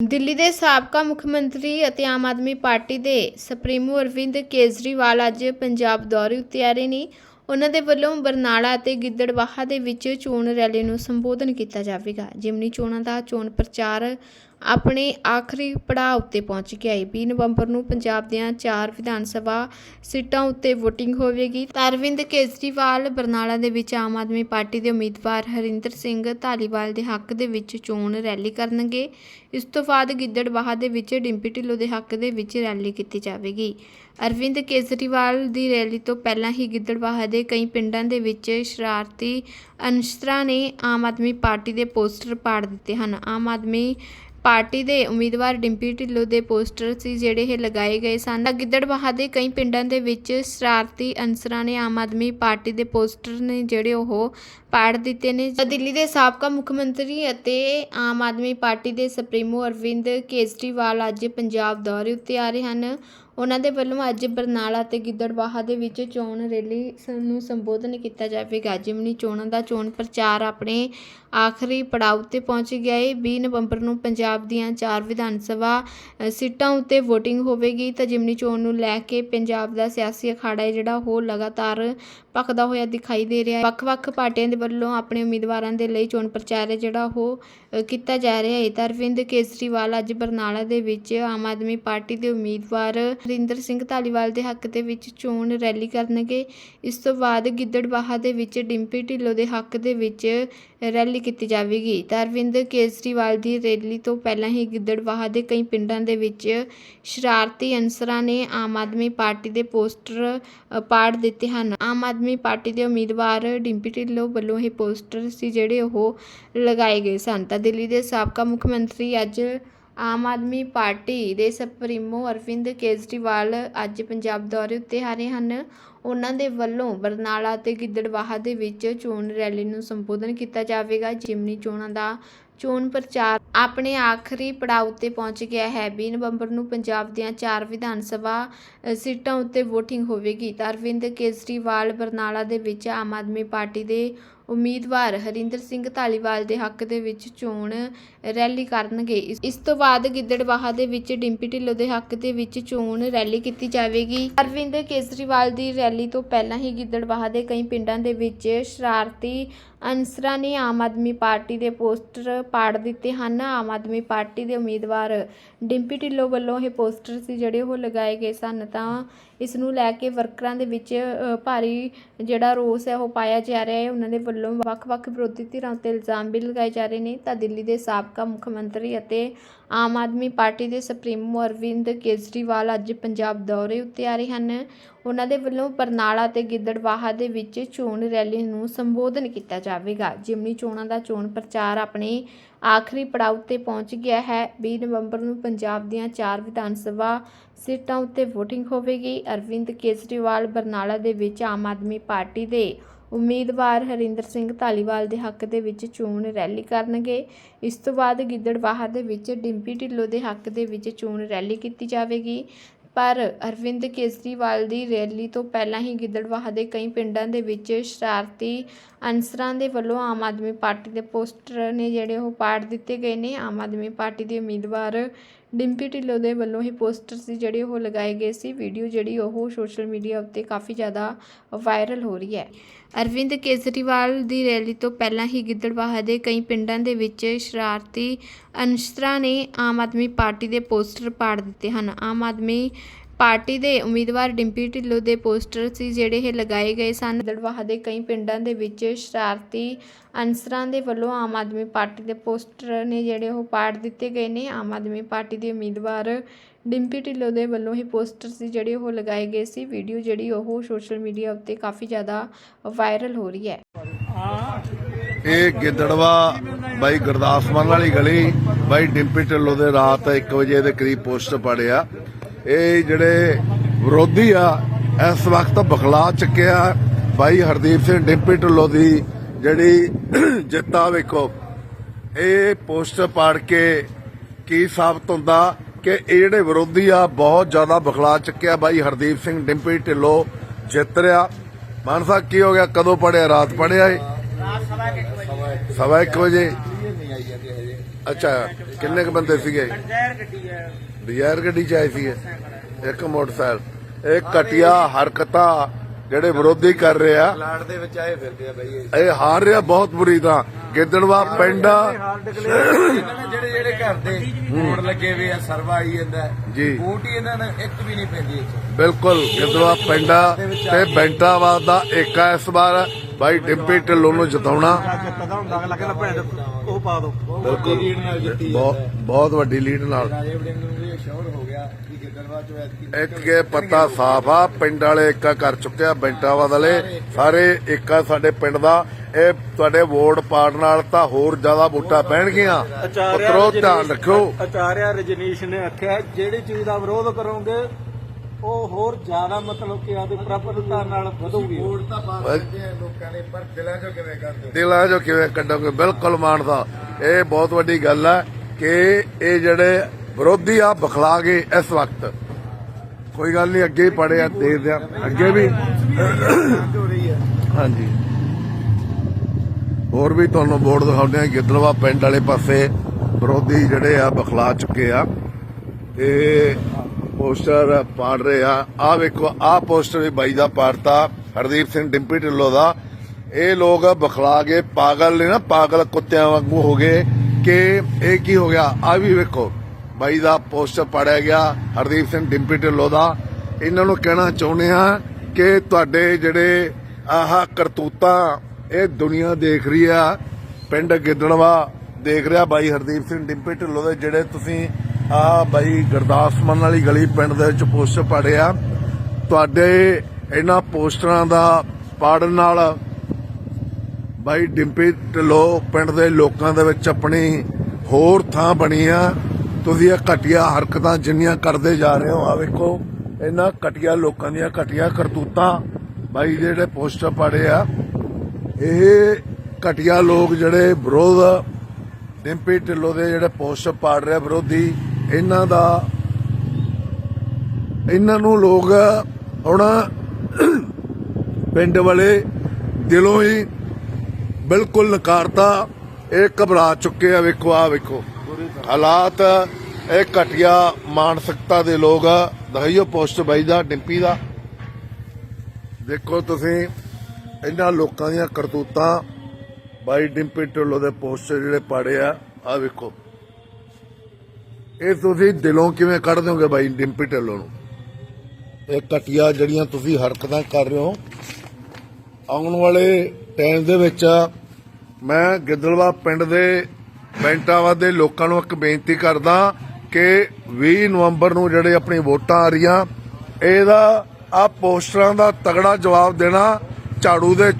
ਦਿੱਲੀ ਦੇ ਸਾਬਕਾ ਮੁੱਖ ਮੰਤਰੀ ਅਤੇ ਆਮ ਆਦਮੀ ਪਾਰਟੀ ਦੇ ਸੁਪਰੀਮੋ ਅਰਵਿੰਦ ਕੇਜਰੀਵਾਲ ਅੱਜ ਪੰਜਾਬ ਦੌਰੇ ਉੱਤੇ ਆ ਰਹੇ ਨੇ। ਉਹਨਾਂ ਦੇ ਵੱਲੋਂ ਬਰਨਾਲਾ ਅਤੇ ਗਿੱਦੜਬਾਹਾ ਦੇ ਵਿੱਚ ਚੋਣ ਰੈਲੀ ਨੂੰ ਸੰਬੋਧਨ ਕੀਤਾ ਜਾਵੇਗਾ। ਜਿਮਨੀ ਚੋਣਾਂ ਦਾ ਚੋਣ ਪ੍ਰਚਾਰ ਆਪਣੇ ਆਖਰੀ ਪੜਾਅ ਉੱਤੇ ਪਹੁੰਚ ਗਿਆ ਹੈ 20 ਨਵੰਬਰ ਨੂੰ ਪੰਜਾਬ ਦੀਆਂ ਚਾਰ ਵਿਧਾਨ ਸਭਾ ਸੀਟਾਂ ਉੱਤੇ VOTING ਹੋਵੇਗੀ। ਤਾਂ ਅਰਵਿੰਦ ਕੇਜਰੀਵਾਲ ਬਰਨਾਲਾ ਦੇ ਵਿੱਚ ਆਮ ਆਦਮੀ ਪਾਰਟੀ ਦੇ ਉਮੀਦਵਾਰ ਹਰਿੰਦਰ ਸਿੰਘ ਧਾਲੀਵਾਲ ਦੇ ਹੱਕ ਦੇ ਵਿੱਚ ਚੋਣ ਰੈਲੀ ਕਰਨਗੇ। ਇਸ ਤੋਂ ਬਾਅਦ ਗਿੱਦੜਬਾਹਾ ਦੇ ਵਿੱਚ ਡਿੰਪੀ ਢਿੱਲੋਂ ਦੇ ਹੱਕ ਦੇ ਵਿੱਚ ਰੈਲੀ ਕੀਤੀ ਜਾਵੇਗੀ। ਅਰਵਿੰਦ ਕੇਜਰੀਵਾਲ ਦੀ ਰੈਲੀ ਤੋਂ ਪਹਿਲਾਂ ਹੀ ਗਿੱਦੜਬਾਹਾ ਦੇ ਕਈ ਪਿੰਡਾਂ ਦੇ ਵਿੱਚ ਸ਼ਰਾਰਤੀ ਅਨਸਰਾਂ ਨੇ ਆਮ ਆਦਮੀ ਪਾਰਟੀ ਦੇ ਪੋਸਟਰ ਪਾੜ ਦਿੱਤੇ ਹਨ। ਆਮ ਆਦਮੀ ਪਾਰਟੀ ਦੇ ਉਮੀਦਵਾਰ ਡਿੰਪੀ ਢਿੱਲੋਂ ਦੇ ਪੋਸਟਰ ਸੀ, ਜਿਹੜੇ ਇਹ ਲਗਾਏ ਗਏ ਸਨ। ਤਾਂ ਗਿੱਦੜਬਾਹਾ ਦੇ ਕਈ ਪਿੰਡਾਂ ਦੇ ਵਿੱਚ ਸ਼ਰਾਰਤੀ ਅਨਸਰਾਂ ਨੇ ਆਮ ਆਦਮੀ ਪਾਰਟੀ ਦੇ ਪੋਸਟਰ ਨੇ ਜਿਹੜੇ ਉਹ ਪਾੜ ਦਿੱਤੇ ਨੇ। ਦਿੱਲੀ ਦੇ ਸਾਬਕਾ ਮੁੱਖ ਮੰਤਰੀ ਅਤੇ ਆਮ ਆਦਮੀ ਪਾਰਟੀ ਦੇ ਸੁਪਰੀਮੋ ਅਰਵਿੰਦ ਕੇਜਰੀਵਾਲ ਅੱਜ ਪੰਜਾਬ ਦੌਰੇ ਉੱਤੇ ਆ ਰਹੇ ਹਨ। ਉਹਨਾਂ ਦੇ ਵੱਲੋਂ ਅੱਜ ਬਰਨਾਲਾ ਅਤੇ ਗਿੱਦੜਬਾਹਾ ਦੇ ਵਿੱਚ ਚੋਣ ਰੈਲੀ ਸ- ਨੂੰ ਸੰਬੋਧਨ ਕੀਤਾ ਜਾਵੇਗਾ ਜਿਮਨੀ ਚੋਣਾਂ ਦਾ ਚੋਣ ਪ੍ਰਚਾਰ ਆਪਣੇ ਆਖਰੀ ਪੜਾਅ ਉੱਤੇ ਪਹੁੰਚ ਗਿਆ ਹੈ 20 ਨਵੰਬਰ ਨੂੰ ਪੰਜਾਬ ਦੀਆਂ ਚਾਰ ਵਿਧਾਨ ਸਭਾ ਸੀਟਾਂ ਉੱਤੇ VOTING ਹੋਵੇਗੀ ਤਾਂ ਜਿਮਨੀ ਚੋਣ ਨੂੰ ਲੈ ਕੇ ਪੰਜਾਬ ਦਾ ਸਿਆਸੀ ਅਖਾੜਾ ਹੈ ਜਿਹੜਾ ਉਹ ਲਗਾਤਾਰ ਭਖਦਾ ਹੋਇਆ ਦਿਖਾਈ ਦੇ ਰਿਹਾ ਹੈ। ਵੱਖ-ਵੱਖ ਪਾਰਟੀਆਂ ਦੇ ਵੱਲੋਂ ਆਪਣੇ ਉਮੀਦਵਾਰਾਂ ਦੇ ਲਈ ਚੋਣ ਪ੍ਰਚਾਰ ਹੈ ਜਿਹੜਾ ਉਹ ਕੀਤਾ ਜਾ ਰਿਹਾ ਹੈ। ਤਾਂ ਅਰਵਿੰਦ ਕੇਜਰੀਵਾਲ ਅੱਜ ਬਰਨਾਲਾ ਦੇ ਵਿੱਚ ਆਮ ਆਦਮੀ ਪਾਰਟੀ ਦੇ ਉਮੀਦਵਾਰ ਹਰਿੰਦਰ ਸਿੰਘ ਧਾਲੀਵਾਲ ਦੇ ਹੱਕ ਦੇ ਵਿੱਚ ਚੋਣ ਰੈਲੀ ਕਰਨਗੇ। ਇਸ ਤੋਂ ਬਾਅਦ ਗਿੱਦੜਬਾਹਾ ਦੇ ਵਿੱਚ ਡਿੰਪੀ ਢਿੱਲੋਂ ਦੇ ਹੱਕ ਦੇ ਵਿੱਚ ਰੈਲੀ ਕੀਤੀ ਜਾਵੇਗੀ। ਤਾਂ ਅਰਵਿੰਦ ਕੇਜਰੀਵਾਲ ਦੀ ਰੈਲੀ ਤੋਂ ਪਹਿਲਾਂ ਹੀ ਗਿੱਦੜਬਾਹਾ ਦੇ ਕਈ ਪਿੰਡਾਂ ਦੇ ਵਿੱਚ ਸ਼ਰਾਰਤੀ ਅਨਸਰਾਂ ਨੇ ਆਮ ਆਦਮੀ ਪਾਰਟੀ ਦੇ ਪੋਸਟਰ ਪਾੜ ਦਿੱਤੇ ਹਨ। ਆਮ ਆਦਮੀ ਪਾਰਟੀ ਦੇ ਉਮੀਦਵਾਰ ਡਿੰਪੀ ਢਿੱਲੋਂ ਵੱਲੋਂ ਇਹ ਪੋਸਟਰ ਸੀ ਜਿਹੜੇ ਉਹ ਲਗਾਏ ਗਏ ਸਨ। ਤਾਂ ਦਿੱਲੀ ਦੇ ਸਾਬਕਾ ਮੁੱਖ ਮੰਤਰੀ ਅੱਜ ਆਮ ਆਦਮੀ ਪਾਰਟੀ ਦੇ ਸੁਪਰੀਮੋ ਅਰਵਿੰਦ ਕੇਜਰੀਵਾਲ ਅੱਜ ਪੰਜਾਬ ਦੌਰੇ ਉੱਤੇ ਆ ਰਹੇ ਹਨ। ਉਹਨਾਂ ਦੇ ਵੱਲੋਂ ਬਰਨਾਲਾ ਅਤੇ ਗਿੱਦੜਬਾਹਾ ਦੇ ਵਿੱਚ ਚੋਣ ਰੈਲੀ ਨੂੰ ਸੰਬੋਧਨ ਕੀਤਾ ਜਾਵੇਗਾ। ਜਿਮਨੀ ਚੋਣਾਂ ਦਾ ਚੋਣ ਪ੍ਰਚਾਰ ਆਪਣੇ ਆਖਰੀ ਪੜਾਅ ਉੱਤੇ ਪਹੁੰਚ ਗਿਆ ਹੈ। 20 ਨਵੰਬਰ ਨੂੰ ਪੰਜਾਬ ਦੀਆਂ ਚਾਰ ਵਿਧਾਨ ਸਭਾ ਸੀਟਾਂ ਉੱਤੇ VOTING ਹੋਵੇਗੀ। ਤਾਂ ਅਰਵਿੰਦ ਕੇਜਰੀਵਾਲ ਬਰਨਾਲਾ ਦੇ ਵਿੱਚ ਆਮ ਆਦਮੀ ਪਾਰਟੀ ਦੇ ਉਮੀਦਵਾਰ ਹਰਿੰਦਰ ਸਿੰਘ ਧਾਲੀਵਾਲ ਦੇ ਹੱਕ ਦੇ ਵਿੱਚ ਚੋਣ ਰੈਲੀ ਕਰਨਗੇ। ਇਸ- ਤੋਂ ਬਾਅਦ ਗਿੱਦੜਬਾਹਾ ਦੇ ਵਿੱਚ ਡਿੰਪੀ ਢਿੱਲੋਂ ਦੇ ਹੱਕ ਦੇ ਵਿੱਚ ਚੋਣ ਰੈਲੀ ਕੀਤੀ ਜਾਵੇਗੀ। ਅਰਵਿੰਦ ਕੇਜਰੀਵਾਲ ਦੀ ਰੈਲੀ ਤੋਂ ਪਹਿਲਾਂ ਹੀ ਗਿੱਦੜਬਾਹਾ ਦੇ ਕਈ ਪਿੰਡਾਂ ਦੇ ਵਿੱਚ ਸ਼ਰਾਰਤੀ ਅਨਸਰਾਂ ਨੇ ਆਮ ਆਦਮੀ ਪਾਰਟੀ ਦੇ ਪੋਸਟਰ ਪਾੜ ਦਿੱਤੇ ਹਨ। ਆਮ ਆਦਮੀ ਪਾਰਟੀ ਦੇ ਉਮੀਦਵਾਰ ਡਿੰਪੀ ਢਿੱਲੋਂ ਵੱਲੋਂ ਇਹ ਪੋਸਟਰ ਸੀ, ਜਿਹੜੇ ਉਹ ਲਗਾਏ ਗਏ ਸਨ। ਤਾਂ ਇਸ ਨੂੰ ਲੈ ਕੇ ਵਰਕਰਾਂ ਦੇ ਵਿੱਚ ਭਾਰੀ ਜਿਹੜਾ ਰੋਸ ਹੈ ਉਹ ਪਾਇਆ ਜਾ ਰਿਹਾ ਹੈ। ਉਹਨਾਂ ਦੇ ਵੱਲੋਂ ਵੱਖ-ਵੱਖ ਵਿਰੋਧੀ ਧਿਰਾਂ ਉੱਤੇ ਇਲਜ਼ਾਮ ਵੀ ਲਗਾਏ ਜਾ ਰਹੇ ਨੇ। ਤਾਂ ਦਿੱਲੀ ਦੇ ਸਾਬਕਾ ਮੁੱਖ ਮੰਤਰੀ ਅਤੇ ਆਮ ਆਦਮੀ ਪਾਰਟੀ ਦੇ ਸੁਪਰੀਮੋ ਅਰਵਿੰਦ ਕੇਜਰੀਵਾਲ ਅੱਜ ਪੰਜਾਬ ਦੌਰੇ ਉੱਤੇ ਆ ਰਹੇ ਹਨ। ਉਹਨਾਂ ਦੇ ਵੱਲੋਂ ਬਰਨਾਲਾ ਤੇ ਗਿੱਦੜਵਾਹਾ ਦੇ ਵਿੱਚ ਚੋਣ ਰੈਲੀ ਨੂੰ ਸੰਬੋਧਨ ਕੀਤਾ ਜਾਵੇਗਾ। ਜਿਮਨੀ ਚੋਣਾਂ ਦਾ ਚੋਣ ਪ੍ਰਚਾਰ ਆਪਣੇ ਆਖਰੀ ਪੜਾਅ ਉੱਤੇ ਪਹੁੰਚ ਗਿਆ ਹੈ। 20 ਨਵੰਬਰ ਨੂੰ ਪੰਜਾਬ ਦੀਆਂ ਚਾਰ ਵਿਧਾਨ ਸਭਾ ਸੀਟਾਂ ਉੱਤੇ VOTING ਹੋਵੇਗੀ। ਅਰਵਿੰਦ ਕੇਜਰੀਵਾਲ ਬਰਨਾਲਾ ਦੇ ਵਿੱਚ ਆਮ ਆਦਮੀ ਪਾਰਟੀ ਦੇ ਉਮੀਦਵਾਰ ਹਰਿੰਦਰ ਸਿੰਘ ਧਾਲੀਵਾਲ ਦੇ ਹੱਕ ਦੇ ਵਿੱਚ ਚੋਣ ਰੈਲੀ ਕਰਨਗੇ। ਇਸ ਤੋਂ ਬਾਅਦ ਗਿੱਦੜਬਾਹਾ ਦੇ ਵਿੱਚ ਡਿੰਪੀ ਢਿੱਲੋਂ ਦੇ ਹੱਕ ਦੇ ਵਿੱਚ ਚੋਣ ਰੈਲੀ ਕੀਤੀ ਜਾਵੇਗੀ। ਪਰ ਅਰਵਿੰਦ ਕੇਜਰੀਵਾਲ ਦੀ ਰੈਲੀ ਤੋਂ ਪਹਿਲਾਂ ਹੀ ਗਿੱਦੜਬਾਹਾ ਦੇ ਕਈ ਪਿੰਡਾਂ ਦੇ ਵਿੱਚ ਸ਼ਰਾਰਤੀ ਅਨਸਰਾਂ ਦੇ ਵੱਲੋਂ ਆਮ ਆਦਮੀ ਪਾਰਟੀ ਦੇ ਪੋਸਟਰ ਨੇ ਜਿਹੜੇ ਉਹ ਪਾੜ ਦਿੱਤੇ ਗਏ ਨੇ। ਆਮ ਆਦਮੀ ਪਾਰਟੀ ਦੇ ਉਮੀਦਵਾਰ ਡਿੰਪੀ ਢਿੱਲੋਂ ਦੇ ਵੱਲੋਂ ਹੀ ਪੋਸਟਰ ਸੀ ਜਿਹੜੇ ਉਹ ਲਗਾਏ ਗਏ ਸੀ। ਵੀਡੀਓ ਜਿਹੜੀ ਉਹ ਸੋਸ਼ਲ ਮੀਡੀਆ ਉੱਤੇ ਕਾਫੀ ਜ਼ਿਆਦਾ ਵਾਇਰਲ ਹੋ ਰਹੀ ਹੈ। ਅਰਵਿੰਦ ਕੇਜਰੀਵਾਲ ਦੀ ਰੈਲੀ ਤੋਂ ਪਹਿਲਾਂ ਹੀ ਗਿੱਦੜਬਾਹਾ ਦੇ ਕਈ ਪਿੰਡਾਂ ਦੇ ਵਿੱਚ ਸ਼ਰਾਰਤੀ ਅਨਸਰਾਂ ਨੇ ਆਮ ਆਦਮੀ ਪਾਰਟੀ ਦੇ ਪੋਸਟਰ ਪਾੜ ਦਿੱਤੇ ਹਨ। ਆਮ ਆਦਮੀ ਪਾਰਟੀ ਦੇ ਉਮੀਦਵਾਰ ਡਿੰਪੀ ਢਿੱਲੋਂ ਦੇ ਪੋਸਟਰ ਸੀ, ਜਿਹੜੇ ਇਹ ਲਗਾਏ ਗਏ ਸਨ। ਗਿੱਦੜਬਾਹਾ ਦੇ ਕਈ ਪਿੰਡਾਂ ਦੇ ਵਿੱਚ ਸ਼ਰਾਰਤੀ ਅਨਸਰਾਂ ਦੇ ਵੱਲੋਂ ਆਮ ਆਦਮੀ ਪਾਰਟੀ ਦੇ ਪੋਸਟਰ ਨੇ ਜਿਹੜੇ ਉਹ ਪਾੜ ਦਿੱਤੇ ਗਏ ਨੇ। ਆਮ ਆਦਮੀ ਪਾਰਟੀ ਦੇ ਉਮੀਦਵਾਰ ਡਿੰਪੀ ਢਿੱਲੋਂ ਦੇ ਵੱਲੋਂ ਹੀ ਪੋਸਟਰ ਸੀ, ਜਿਹੜੇ ਉਹ ਲਗਾਏ ਗਏ ਸੀ। ਵੀਡੀਓ ਜਿਹੜੀ ਉਹ ਸੋਸ਼ਲ ਮੀਡੀਆ ਉੱਤੇ ਕਾਫੀ ਜ਼ਿਆਦਾ ਵਾਇਰਲ ਹੋ ਰਹੀ ਹੈ। ਇਹ ਗਿੱਦੜਵਾ ਬਾਈ ਗੁਰਦਾਸ ਮਾਨ ਵਾਲੀ ਗਲੀ ਬਾਈ ਡਿੰਪੀ ਢਿੱਲੋਂ ਦੇ ਰਾਤ 1 ਵਜੇ ਦੇ ਕਰੀਬ ਪੋਸਟਰ ਪੜਿਆ। ਇਹ ਜਿਹੜੇ ਵਿਰੋਧੀ ਆ, ਇਸ ਵਕਤ ਬਖਲਾ ਚੁੱਕਿਆ। ਬਾਈ ਹਰਦੀਪ ਸਿੰਘ ਡਿੰਪੀ ਢਿੱਲੋਂ ਦੀ ਜਿਹੜੀ ਜਿੱਤਾ ਵੇਖੋ। ਇਹ ਪੋਸਟਰ ਪਾੜ ਕੇ ਕੀ ਸਾਬਤ ਹੁੰਦਾ ਕਿ ਇਹ ਜਿਹੜੇ ਵਿਰੋਧੀ ਆ, ਬਹੁਤ ਜ਼ਿਆਦਾ ਬਖਲਾ ਚੁੱਕਿਆ। ਬਾਈ ਹਰਦੀਪ ਸਿੰਘ ਡਿੰਪੀ ਢਿੱਲੋਂ ਜਿੱਤ ਰਿਹਾ। ਮਾਨਸਾ ਕੀ ਹੋ ਗਿਆ? ਕਦੋਂ ਪੜਿਆ ਰਾਤ ਪੜਿਆ ਏ? ਸਵਾ ਇੱਕ ਵਜੇ। ਅੱਛਾ, ਕਿੰਨੇ ਕ ਬੰਦੇ ਸੀਗੇ? ਡਜ਼ਾਇਰ ਗੱਡੀ ਚ ਆਏ ਸੀਗੇ। ਇੱਕ ਮੋਟਰਸਾਈਕਲ ਇਹ ਘਟੀਆ ਹਰਕਤਾਂ ਜਿਹੜੇ ਵਿਰੋਧੀ ਕਰ ਰਹੇ ਆ। ਪਲਾਟ ਦੇ ਵਿੱਚ ਆਏ ਫਿਰਦੇ ਆ ਬਾਈ ਇਹ। ਹਾਰ ਰਿਹਾ ਬਹੁਤ ਬੁਰੀ ਤਰ੍ਹਾਂ। ਗਿੱਦੜਵਾ ਪਿੰਡ ਜਿਹੜੇ ਜਿਹੜੇ ਘਰ ਦੇ ਮੋੜ ਲੱਗੇ ਹੋਏ ਆ ਸਰਵਾ ਆਈ ਜਾਂਦਾ। ਜੀ। ਵੋਟ ਹੀ ਇਹਨਾਂ ਨੇ ਇੱਕ ਵੀ ਨਹੀਂ ਪੈਂਦੀ ਬਿਲਕੁਲ ਗਿੱਦੜਵਾ ਪਿੰਡ ਤੇ ਬੈਂਟਾਵਾਦ ਦਾ ਏਕਾ ਇਸ ਵਾਰ। ਬਾਈ ਡਿੰਪੀ ਢਿੱਲੋਂ ਨੂੰ ਜਿਤਾਉਣਾ। ਬਿਲਕੁਲ। ਬਹੁਤ ਵੱਡੀ ਲੀਡ ਨਾਲ। ਵੀ ਸ਼ੋਰ ਹੋ ਗਿਆ ਕਿ ਗਿੱਦੜਵਾ ਚੋਂ ਐਤਕੀ ਇੱਕ ਕੇ ਪੱਤਾ ਸਾਫ਼ ਆ ਪਿੰਡ ਵਾਲੇ ਏਕਾ ਕਰ ਚੁੱਕਿਆ ਬੈਂਟਾਵਾਦ ਵਾਲੇ ਸਾਰੇ ਏਕਾ ਸਾਡੇ ਪਿੰਡ ਦਾ। ਇਹ ਤੁਹਾਡੇ ਵੋਟ ਪਾਉਣ ਨਾਲ ਤਾਂ ਹੋਰ ਜ਼ਿਆਦਾ ਵੋਟਾਂ ਪੈਣਗੀਆਂ। ਪੁੱਤਰੋ ਧਿਆਨ ਰੱਖੋ ਆਚਾਰਿਆ ਰਜਨੀਸ਼ ਨੇ ਆਖਿਆ ਜਿਹੜੀ ਚੀਜ਼ ਦਾ ਵਿਰੋਧ ਕਰੋਗੇ ਉਹ ਹੋਰ ਜ਼ਿਆਦਾ ਮਤਲਬ ਕਿ ਆਦੇ ਪ੍ਰਭੁਤਾ ਨਾਲ ਵਧੂਗੀ। ਵੋਟ ਤਾਂ ਪਾ ਸਕਦੇ ਆ ਲੋਕਾਂ ਨੇ ਪਰ ਦਿਲਾਂ ਚੋਂ ਕਿਵੇਂ ਕਰਦੇ ਦਿਲਾਂ ਜੋ ਕਿਵੇਂ ਕੱਢੋਗੇ? ਬਿਲਕੁਲ ਮਾਨਦਾ ਇਹ ਬਹੁਤ ਵੱਡੀ ਗੱਲ ਹੈ ਕਿ ਇਹ ਜਿਹੜੇ ਵਿਰੋਧੀ ਆ, ਬਖਲਾ ਗਏ ਇਸ ਵਕਤ। ਕੋਈ ਗੱਲ ਨਹੀਂ, ਅੱਗੇ ਪੜਿਆ ਦੇਖਦੇ ਆ ਅੱਗੇ ਵੀ। ਹਾਂਜੀ। ਹੋਰ ਵੀ ਤੁਹਾਨੂੰ ਬੋਰਡ ਦਿਖਾਉਂਦੇ ਆ, ਗਿੱਦੜਵਾ ਪਿੰਡ ਵਾਲੇ ਪਾਸੇ ਵਿਰੋਧੀ ਜਿਹੜੇ ਆ, ਬਖਲਾ ਚੁੱਕੇ ਆ। ਤੇ ਪੋਸਟਰ ਪਾੜ ਰਹੇ ਆ। ਆ ਵੇਖੋ ਆ ਪੋਸਟਰ ਵੀ ਬਾਈ ਦਾ ਪਾੜਤਾ। ਹਰਦੀਪ ਸਿੰਘ, ਡਿੰਪੀ ਢਿੱਲੋਂ ਦਾ। ਇਹ ਲੋਕ ਬਖਲਾ ਕੇ ਪਾਗਲ ਨੇ ਨਾ, ਪਾਗਲ ਕੁੱਤਿਆਂ ਵਾਂਗੂ ਹੋ ਗਏ ਕਿ ਇਹ ਕੀ ਹੋ ਗਿਆ? ਆ ਵੀ ਵੇਖੋ। ਬਾਈ ਦਾ ਪੋਸਟਰ ਪਾੜਿਆ ਗਿਆ, ਹਰਦੀਪ ਸਿੰਘ ਡਿੰਪੀ ਢਿੱਲੋਂ ਦਾ। ਇਹਨਾਂ ਨੂੰ ਕਹਿਣਾ ਚਾਹੁੰਦੇ ਆ ਕਿ ਤੁਹਾਡੇ ਜਿਹੜੇ ਆਹ ਕਰਤੂਤਾਂ ਇਹ ਦੁਨੀਆ ਦੇਖ ਰਹੀ ਆ, ਪਿੰਡ ਗਿੱਦੜਵਾ ਦੇਖ ਰਿਹਾ ਬਾਈ ਹਰਦੀਪ ਸਿੰਘ ਡਿੰਪੀ ਢਿੱਲੋਂ ਦੇ, ਜਿਹੜੇ ਤੁਸੀਂ ਆ ਬਾਈ ਗੁਰਦਾਸ ਮਾਨ ਵਾਲੀ ਗਲੀ ਪਿੰਡ ਦੇ ਵਿੱਚ ਪੋਸਟਰ ਪਾੜਿਆ ਤੁਹਾਡੇ ਇਹਨਾਂ ਪੋਸਟਰਾਂ ਦਾ ਪਾੜਨ ਨਾਲ ਬਾਈ ਡਿੰਪੀ ਢਿੱਲੋਂ ਪਿੰਡ ਦੇ ਲੋਕਾਂ ਦੇ ਵਿੱਚ ਆਪਣੀ ਹੋਰ ਥਾਂ ਬਣੀ ਆ। ਤੁਸੀਂ ਇਹ ਘਟੀਆ ਹਰਕਤਾਂ ਜਿੰਨੀਆਂ ਕਰਦੇ ਜਾ ਰਹੇ ਹੋ ਆ ਵੇਖੋ, ਇਹਨਾਂ ਘਟੀਆ ਲੋਕਾਂ ਦੀਆਂ ਘਟੀਆ ਕਰਤੂਤਾਂ। ਬਾਈ ਦੇ ਜਿਹੜੇ ਪੋਸਟਰ ਪਾੜੇ ਆ, ਇਹ ਘਟੀਆ ਲੋਕ ਜਿਹੜੇ ਵਿਰੋਧ, ਡਿੰਪੀ ਢਿੱਲੋਂ ਦੇ ਜਿਹੜੇ ਪੋਸਟਰ ਪਾੜ ਰਿਹਾ ਵਿਰੋਧੀ, ਇਹਨਾਂ ਦਾ, ਇਹਨਾਂ ਨੂੰ ਲੋਕ ਹੁਣ ਪਿੰਡ ਵਾਲੇ ਦਿਲੋਂ ਹੀ ਬਿਲਕੁਲ ਨਕਾਰਤਾ, ਇਹ ਘਬਰਾ ਚੁੱਕੇ ਆ, ਵੇਖੋ ਆ ਵੇਖੋ। ਹਾਲਾਤ ਇਹ ਘਟਿਆ ਮਾਨਸਿਕਤਾ ਦੇ ਲੋਕ ਆ। ਦਹਾਈਓ ਪੋਸਟ ਬਾਈ ਦਾ, ਡਿੰਪੀ ਦਾ। ਦੇਖੋ ਤੁਸੀਂ, ਇਹਨਾਂ ਲੋਕਾਂ ਦੀਆਂ ਕਰਤੂਤਾਂ ਬਾਈ ਡਿੰਪੀ ਢਿੱਲੋਂ ਦੇ ਪੋਸਟਰ ਜਿਹੜੇ ਪਾੜੇ ਆ ਆ ਵੇਖੋ। ਇਹ ਤੁਸੀਂ ਦਿਲੋਂ ਕਿਵੇਂ ਕੱਢ ਦਿਓਗੇ ਬਾਈ ਡਿੰਪੀ ਢਿੱਲੋਂ ਨੂੰ? ਇਹ ਘਟੀਆ ਜਿਹੜੀਆਂ ਤੁਸੀਂ ਹਰਕਤਾਂ ਕਰ ਰਹੇ ਹੋ। ਆਉਣ ਵਾਲੇ ਟਾਈਮ ਦੇ ਵਿੱਚ ਮੈਂ ਗਿੱਦੜਵਾ ਪਿੰਡ ਦੇ ਬੈਂਟਾਵਾਦ ਦੇ ਲੋਕਾਂ ਨੂੰ ਇੱਕ ਬੇਨਤੀ ਕਰਦਾ ਕਿ 20 ਨਵੰਬਰ ਨੂੰ ਜਿਹੜੇ ਆਪਣੀ ਵੋਟਾਂ ਆ ਰਹੀਆਂ, ਇਹਦਾ ਆ ਪੋਸਟਰਾਂ ਦਾ ਤਗੜਾ ਜਵਾਬ ਦੇਣਾ ਝਾੜੂ ਦੇ